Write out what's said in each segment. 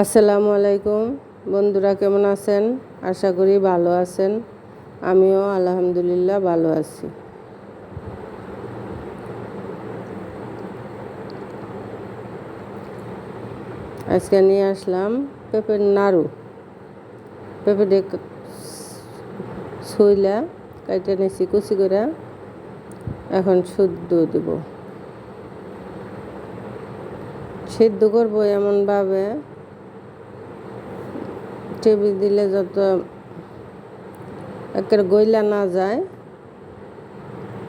আসসালামু আলাইকুম। বন্ধুরা, কেমন আছেন? আশা করি ভালো আছেন। আমিও আলহামদুলিল্লাহ ভালো আছি। আজকে নিয়ে আসলাম পেঁপের নাড়ু। পেঁপে ছইলা কাইটে নিছি কুচি করে। এখন শুদ্ধ দেব। সিদ্ধ করব এমনভাবে টিভি দিলে যত একের গইলা না যায়,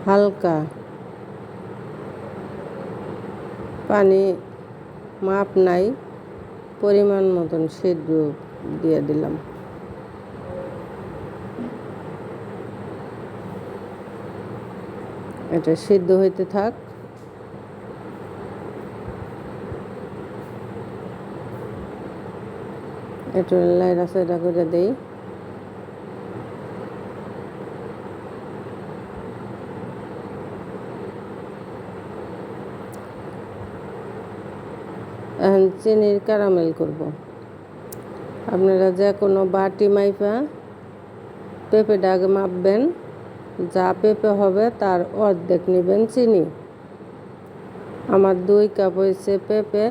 হালকা পানি মাপ নাই, পরিমাণ মতন সিদ্ধ দিয়ে দিলাম। এটা সিদ্ধ হইতে থাক। একটু লাইরা সাইডা করে দেই। চিনির ক্যারামেল করব। আপনারা যে কোনো বাটি মাইফা পেঁপেটা আগে মাপবেন, যা পেঁপে হবে তার অর্ধেক নেবেন চিনি। আমার দুই কাপ হয়েছে পেঁপে,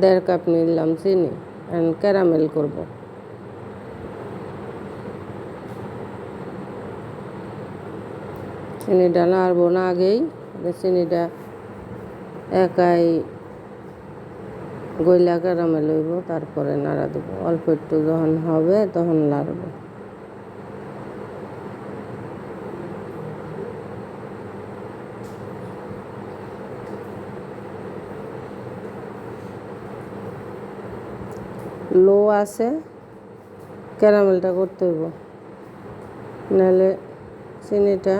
দেড় কাপ নিলাম চিনি। অ্যান্ড ক্যারামেল করব। চিনিটা নাড়বো না আগেই চিনিটা একাই গইলা ক্যারামেল হইব, তারপরে নাড়া দেবো। অল্প একটু যখন হবে তখন নাড়বো। লো আছে, ক্যারামেলটা করতে হইব। নাহলে চিনিটা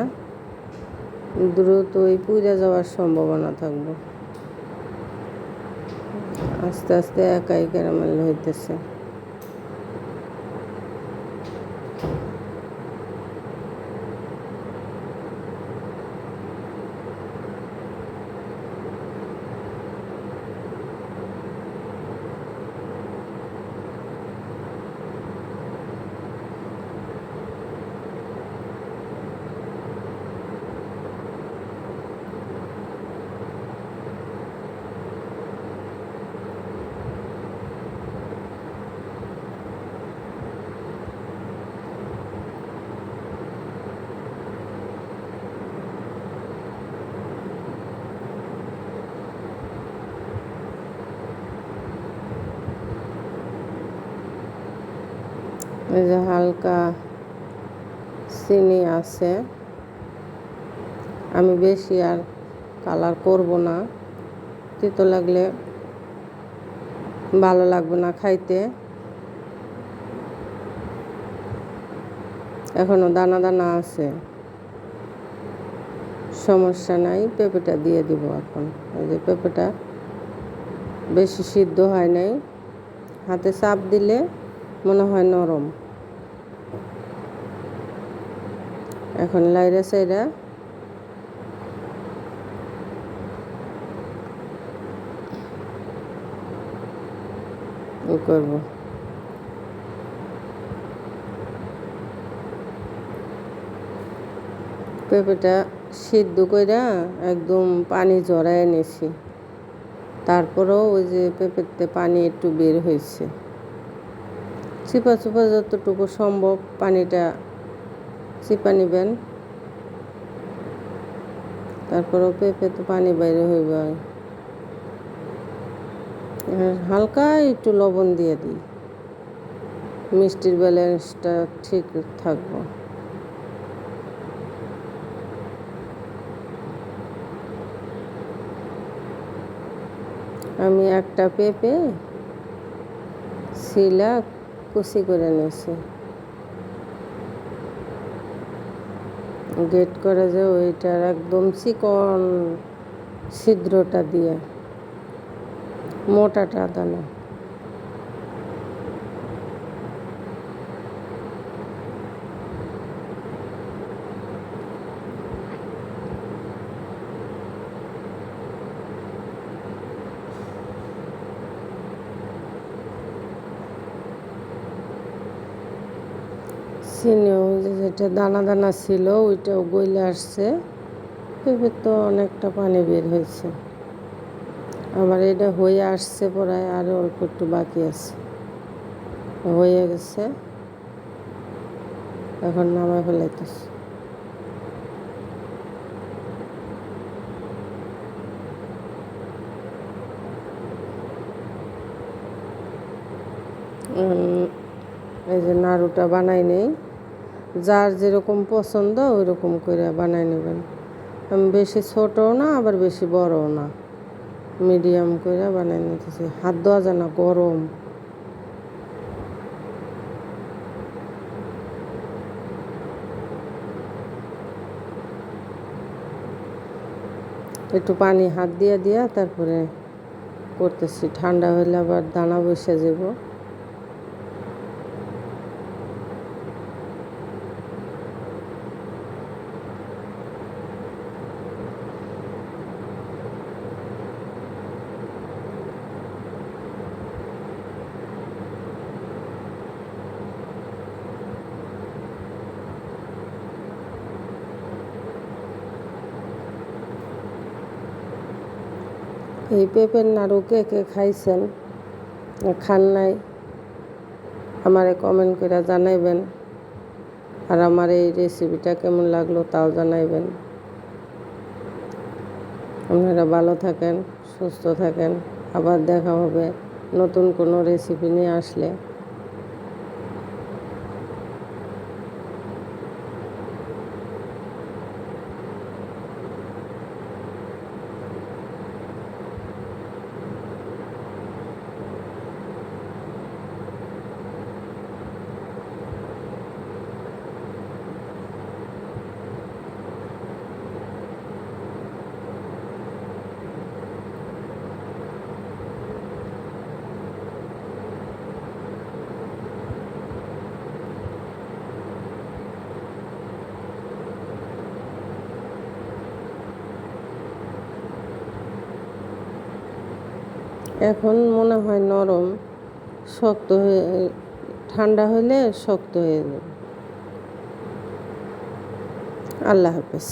দ্রুত দ্রুতই পুড়ে যাওয়ার সম্ভাবনা থাকবে। আস্তে আস্তে একাই ক্যারামেল হইতেছে। এই যে হালকা চিনি আছে, আমি বেশি আর কালার করব না। তিতো লাগলে ভালো লাগবে না খাইতে। এখনও দানা দানা আছে। সমস্যা নাই, পেঁপেটা দিয়ে দিব এখন। এই যে পেঁপেটা বেশি সিদ্ধ হয় নাই। হাতে চাপ দিলে মনে হয় নরম। এখন লাইরা সাইরা করব। পেঁপেটা সিদ্ধ কইরা একদম পানি জড়ায় এনেছি তারপরেও ওই যে পেঁপেতে পানি একটু বের হয়েছে। চিপা চুপা যতটুকু সম্ভব পানিটা চিপা নেবেন। তারপরেও পেঁপে তো পানি বাইরে হইব হালকা একটু লবণ দিয়ে দিই। মিষ্টির ব্যালেন্সটা ঠিক থাকব। আমি একটা পেঁপে শিলা কুচি করে নিয়েছি। গেট করে যে ওইটার একদম চিকন ছিদ্রটা দিয়ে মোটাটা দানা। চিনিও যে যেটা দানা দানা ছিল, ওইটাও গইলে আসছে। পেঁপে তো অনেকটা পানি বের হয়েছে। আবার এটা হয়ে আসছে পড়ায় আরও অল্প একটু বাকি আছে। হয়ে গেছে। এখন নামায় ফেলাইতেছে। এই যে নাড়ুটা বানাই নেই। যার যেরকম পছন্দ ওই রকম করে বানাই নেবেন। বেশি ছোটও না, আবার বেশি বড়ও না। মিডিয়াম করে বানাই নিতেছি। হাত দেওয়া যায় না, গরম। একটু পানি হাত দিয়ে, দিয়া তারপরে করতেছি। ঠান্ডা হইলে আবার দানা বসে যাব এই পেঁপের নাড়ু কে কে খাইছেন? খান নাই। আমারে কমেন্ট করে জানাইবেন। আর আমার এই রেসিপিটা কেমন লাগল তাও জানাইবেন। আপনারা ভালো থাকেন, সুস্থ থাকেন। আবার দেখা হবে নতুন কোনো রেসিপি নিয়ে আসলে। এখন মনে হয় নরম শক্ত হয়ে ঠান্ডা হলে শক্ত হয়ে যাবে। আল্লাহ হাফেজ।